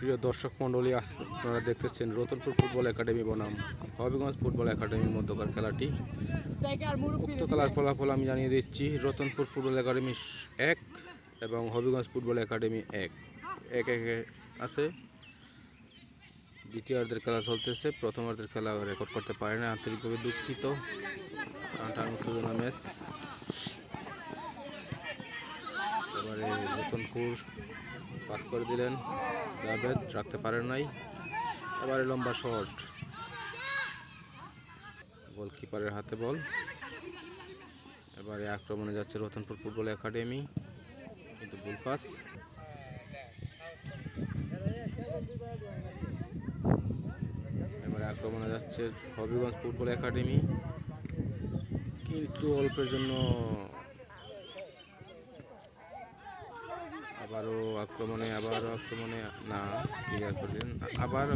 প্রিয় দর্শক মণ্ডলী, আজকে আপনারা দেখতেছেন রতনপুর ফুটবল একাডেমি বনাম, হবিগঞ্জ ফুটবল একাডেমির মধ্যকার খেলাটি। উক্ত খেলার ফলাফল আমি জানিয়ে দিচ্ছি, রতনপুর ফুটবল একাডেমি এক এবং হবিগঞ্জ ফুটবল একাডেমি এক। এক, একে আছে। দ্বিতীয়ার্ধের খেলা চলতেছে, প্রথমার্ধের খেলা রেকর্ড করতে পারে না, আন্তরিকভাবে দুঃখিত। উত্তেজনা ম্যাচ রতনপুর পাস করে দিলেন। জাভেদ রাখতে পারেন নাই। এবারে লম্বা শট। গোলকিপারের হাতে বল। এবারে আক্রমণে যাচ্ছে রতনপুর ফুটবল একাডেমি। কিন্তু ভুল পাস। এবারে আক্রমণে যাচ্ছে হবিগঞ্জ ফুটবল একাডেমি। কিন্তু অল্পের জন্য আবারও আক্রমণে আবারও আক্রমণে, না ক্লিয়ার করলেন। আবার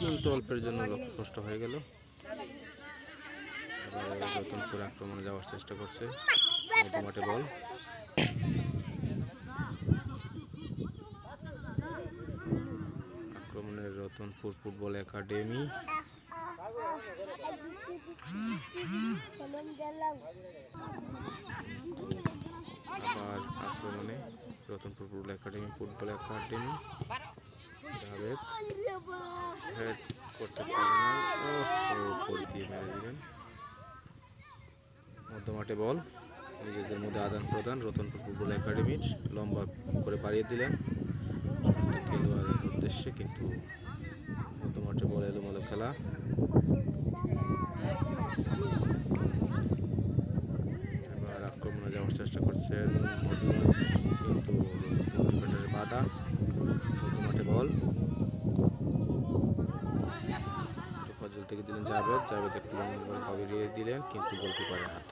কিন্তু অল্পের জন্য কষ্ট হয়ে গেল। রতনপুর আক্রমণে যাওয়ার চেষ্টা করছে মধ্যমাঠে বল। আক্রমণের রতনপুর ফুটবল একাডেমি। আবার আক্রমণে Ratanpur football academy football academy, Javed. Head করতে পারে না। দিলেন। মধ্যমাঠে বল। নিজেদের মধ্যে আদান প্রদান রতনপুর ফুটবল একাডেমির। লম্বা করে বাড়িয়ে দিলেন। খেলোয়াড়ের উদ্দেশ্যে কিন্তু মধ্যমাঠে বল এলোমেলো খেলা। এবার আক্রমণে যাওয়ার চেষ্টা করছেন হবিগঞ্জ, কিন্তু ডিফেন্ডারের বাধা মধ্যমাঠে বল তোফাজুল থেকে দিলেন জাভেদ জাভেদ একটু লম্বা করে দিয়ে দিলেন কিন্তু গোলকিপারের হাত।